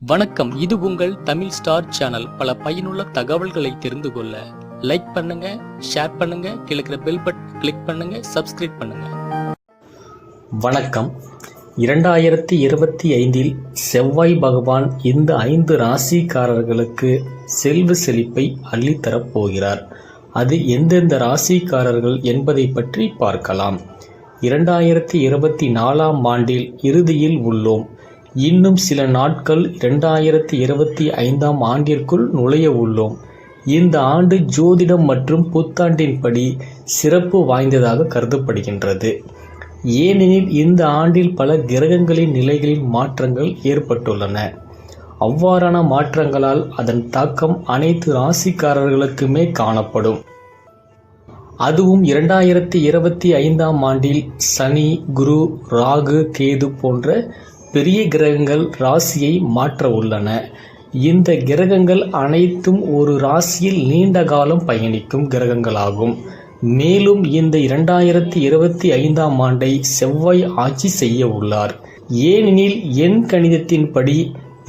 வணக்கம். இது உங்கள் தமிழ் ஸ்டார் சேனல். பல பயனுள்ள தகவல்களை தெரிந்து கொள்ள லைக் பண்ணுங்க ஷேர் பண்ணுங்க கிழக்கிற பெல் பட்டன் கிளிக் பண்ணுங்க சப்ஸ்கிரைப் பண்ணுங்க. வணக்கம். இரண்டாயிரத்தி இருபத்தி ஐந்தில் செவ்வாய் பகவான் இந்த ஐந்து ராசிக்காரர்களுக்கு செல்வ செழிப்பை அள்ளித்தரப் போகிறார். அது எந்தெந்த ராசிக்காரர்கள் என்பதை பற்றி பார்க்கலாம். இரண்டாயிரத்தி இருபத்தி நாலாம் ஆண்டில் இறுதியில் உள்ளோம். இன்னும் சில நாட்கள் இரண்டாயிரத்தி இருபத்தி ஐந்தாம் ஆண்டிற்குள் நுழைய உள்ளோம். இந்த ஆண்டு ஜோதிடம் மற்றும் புத்தாண்டின்படி சிறப்பு வாய்ந்ததாக கருதப்படுகின்றது. ஏனெனில் இந்த ஆண்டில் பல கிரகங்களின் நிலைகளில் மாற்றங்கள் ஏற்பட்டுள்ளன. அவ்வாறான மாற்றங்களால் அதன் தாக்கம் அனைத்து ராசிக்காரர்களுக்குமே காணப்படும். அதுவும் இரண்டாயிரத்தி இருபத்தி ஐந்தாம் ஆண்டில் சனி குரு ராகு கேது போன்ற பெரிய கிரகங்கள் ராசியை மாற்ற உள்ளன. இந்த கிரகங்கள் அனைத்தும் ஒரு ராசியில் நீண்ட காலம் பயணிக்கும் கிரகங்களாகும். மேலும் இந்த இரண்டாயிரத்தி இருபத்தி ஐந்தாம் ஆண்டை செவ்வாய் ஆட்சி செய்ய உள்ளார். ஏனெனில் எண் கணிதத்தின்படி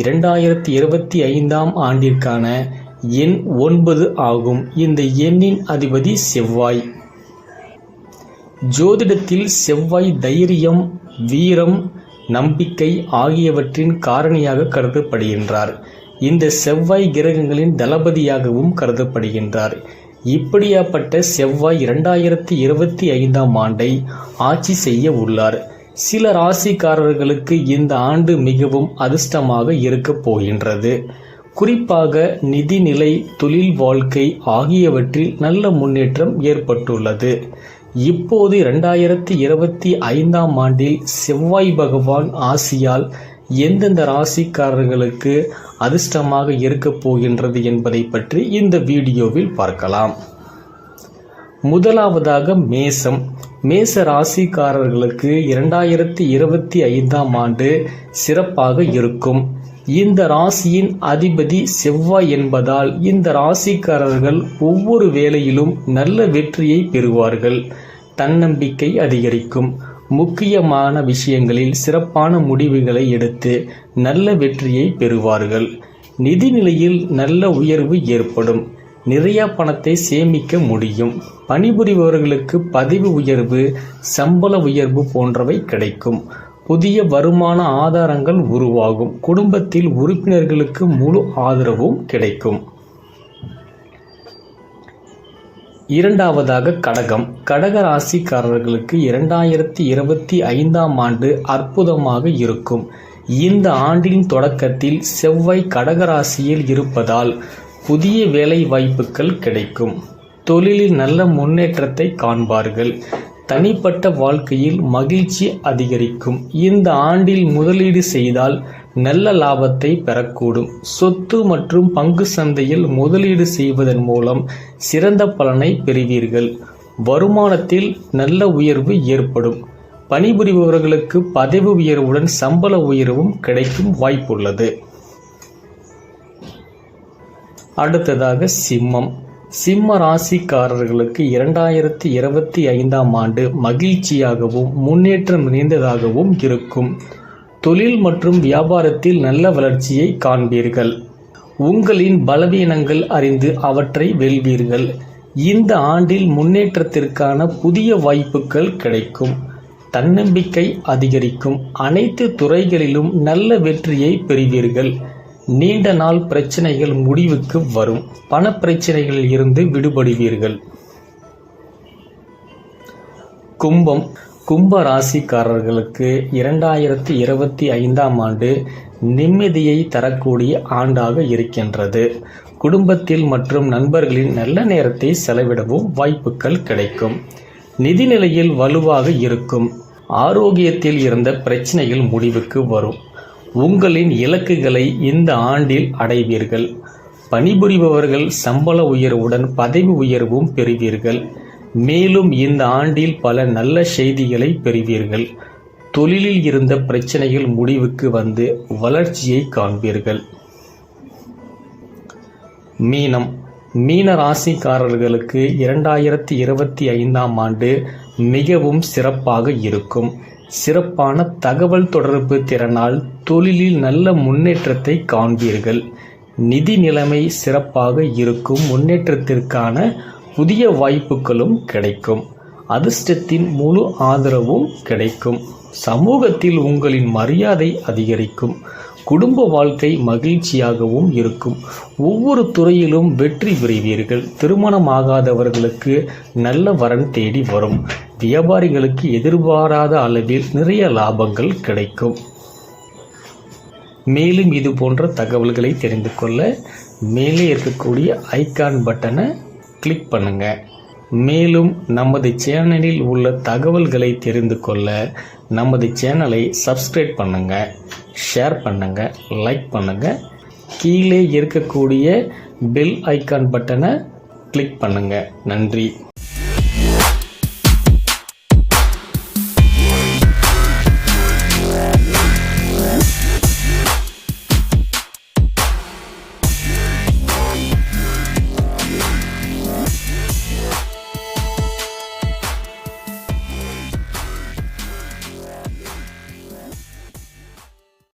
இரண்டாயிரத்தி இருபத்தி ஐந்தாம் ஆண்டிற்கான எண் ஒன்பது ஆகும். இந்த எண்ணின் அதிபதி செவ்வாய். ஜோதிடத்தில் செவ்வாய் தைரியம் வீரம் நம்பிக்கை ஆகியவற்றின் காரணியாக கருதப்படுகின்றார். இந்த செவ்வாய் கிரகங்களின் தளபதியாகவும் கருதப்படுகின்றார். இப்படியாப்பட்ட செவ்வாய் இரண்டாயிரத்தி இருபத்தி ஐந்தாம் ஆண்டை ஆட்சி செய்ய உள்ளார். சில ராசிக்காரர்களுக்கு இந்த ஆண்டு மிகவும் அதிர்ஷ்டமாக இருக்கப் போகின்றது. குறிப்பாக நிதிநிலை தொழில் வாழ்க்கை ஆகியவற்றில் நல்ல முன்னேற்றம் ஏற்பட்டுள்ளது. இப்போது இரண்டாயிரத்தி இருபத்தி ஐந்தாம் ஆண்டில் செவ்வாய் பகவான் ஆசியால் எந்தெந்த ராசிக்காரர்களுக்கு அதிர்ஷ்டமாக இருக்கப் போகின்றது என்பதை பற்றி இந்த வீடியோவில் பார்க்கலாம். முதலாவதாக மேசம். மேச ராசிக்காரர்களுக்கு இரண்டாயிரத்தி இருபத்தி ஐந்தாம் ஆண்டு சிறப்பாக இருக்கும். இந்த ராசியின் அதிபதி செவ்வாய் என்பதால் இந்த ராசிக்காரர்கள் ஒவ்வொரு வேலையிலும் நல்ல வெற்றியை பெறுவார்கள். தன்னம்பிக்கை அதிகரிக்கும். முக்கியமான விஷயங்களில் சிறப்பான முடிவுகளை எடுத்து நல்ல வெற்றியை பெறுவார்கள். நிதிநிலையில் நல்ல உயர்வு ஏற்படும். நிறைய பணத்தை சேமிக்க முடியும். பணிபுரிபவர்களுக்கு பதவி உயர்வு சம்பள உயர்வு போன்றவை கிடைக்கும். புதிய வருமான ஆதாரங்கள் உருவாகும். குடும்பத்தில் உறுப்பினர்களுக்கு முழு ஆதரவும் கிடைக்கும். இரண்டாவதாக கடகம். கடக ராசிக்காரர்களுக்கு இரண்டாயிரத்தி இருபத்தி ஐந்தாம் ஆண்டு அற்புதமாக இருக்கும். இந்த ஆண்டின் தொடக்கத்தில் செவ்வாய் கடகராசியில் இருப்பதால் புதிய வேலை வாய்ப்புகள் கிடைக்கும். தொழிலில் நல்ல முன்னேற்றத்தை காண்பார்கள். தனிப்பட்ட வாழ்க்கையில் மகிழ்ச்சி அதிகரிக்கும். இந்த ஆண்டில் முதலீடு செய்தால் நல்ல லாபத்தை பெறக்கூடும். சொத்து மற்றும் பங்கு சந்தையில் முதலீடு செய்வதன் மூலம் சிறந்த பலனை பெறுவீர்கள். வருமானத்தில் நல்ல உயர்வு ஏற்படும். பணிபுரிபவர்களுக்கு பதவி உயர்வுடன் சம்பள உயர்வும் கிடைக்கும் வாய்ப்புள்ளது. அடுத்ததாக சிம்மம். சிம்ம ராசிக்காரர்களுக்கு இரண்டாயிரத்தி இருபத்தி ஐந்தாம் ஆண்டு மகிழ்ச்சியாகவும் முன்னேற்றம் நிறைந்ததாகவும் இருக்கும். தொழில் மற்றும் வியாபாரத்தில் நல்ல வளர்ச்சியை காண்பீர்கள். உங்களின் பலவீனங்கள் அறிந்து அவற்றை வெல்வீர்கள். இந்த ஆண்டில் முன்னேற்றத்திற்கான புதிய வாய்ப்புகள் கிடைக்கும். தன்னம்பிக்கை அதிகரிக்கும். அனைத்து துறைகளிலும் நல்ல வெற்றியை பெறுவீர்கள். நீண்ட நாள் பிரச்சனைகள் முடிவுக்கு வரும். பண பிரச்சனைகளில் இருந்து விடுபடுவீர்கள். கும்பம். கும்ப ராசிக்காரர்களுக்கு இரண்டாயிரத்தி இருபத்தி ஐந்தாம் ஆண்டு நிம்மதியை தரக்கூடிய ஆண்டாக இருக்கின்றது. குடும்பத்தில் மற்றும் நண்பர்களின் நல்ல நேரத்தை செலவிடவும் வாய்ப்புகள் கிடைக்கும். நிதிநிலையில் வலுவாக இருக்கும். ஆரோக்கியத்தில் இருந்த பிரச்சனைகள் முடிவுக்கு வரும். உங்களின் இலக்குகளை இந்த ஆண்டில் அடைவீர்கள். பணிபுரிபவர்கள் சம்பள உயர்வுடன் பதவி உயர்வும் பெறுவீர்கள். மேலும் இந்த ஆண்டில் பல நல்ல செய்திகளை பெறுவீர்கள். தொழிலில் இருந்த பிரச்சனைகள் முடிவுக்கு வந்து வளர்ச்சியை காண்பீர்கள். மீனம். மீன ராசிக்காரர்களுக்கு இரண்டாயிரத்தி இருபத்தி ஐந்தாம் ஆண்டு மிகவும் சிறப்பாக இருக்கும். சிறப்பான தகவல் தொடர்பு திறனால் தொழிலில் நல்ல முன்னேற்றத்தை காண்பீர்கள். நிதி நிலைமை சிறப்பாக இருக்கும் முன்னேற்றத்திற்கான புதிய வாய்ப்புகளும் கிடைக்கும். அதிர்ஷ்டத்தின் முழு ஆதரவும் கிடைக்கும். சமூகத்தில் உங்களின் மரியாதை அதிகரிக்கும். குடும்ப வாழ்க்கை மகிழ்ச்சியாகவும் இருக்கும். ஒவ்வொரு துறையிலும் வெற்றி பெறுவீர்கள். திருமணமாகாதவர்களுக்கு நல்ல வரன் தேடி வரும். வியாபாரிகளுக்கு எதிர்பாராத அளவில் நிறைய லாபங்கள் கிடைக்கும். மேலும் இது போன்ற தகவல்களை தெரிந்து கொள்ள மேலே இருக்கக்கூடிய ஐகான் பட்டனை கிளிக் பண்ணுங்கள் மேலும் நமது சேனலில் உள்ள தகவல்களை தெரிந்து கொள்ள நமது சேனலை சப்ஸ்கிரைப் பண்ணுங்க ஷேர் பண்ணுங்க லைக் பண்ணுங்க. கீழே இருக்கக்கூடிய பெல் ஐகான் பட்டனை கிளிக் பண்ணுங்க. நன்றி.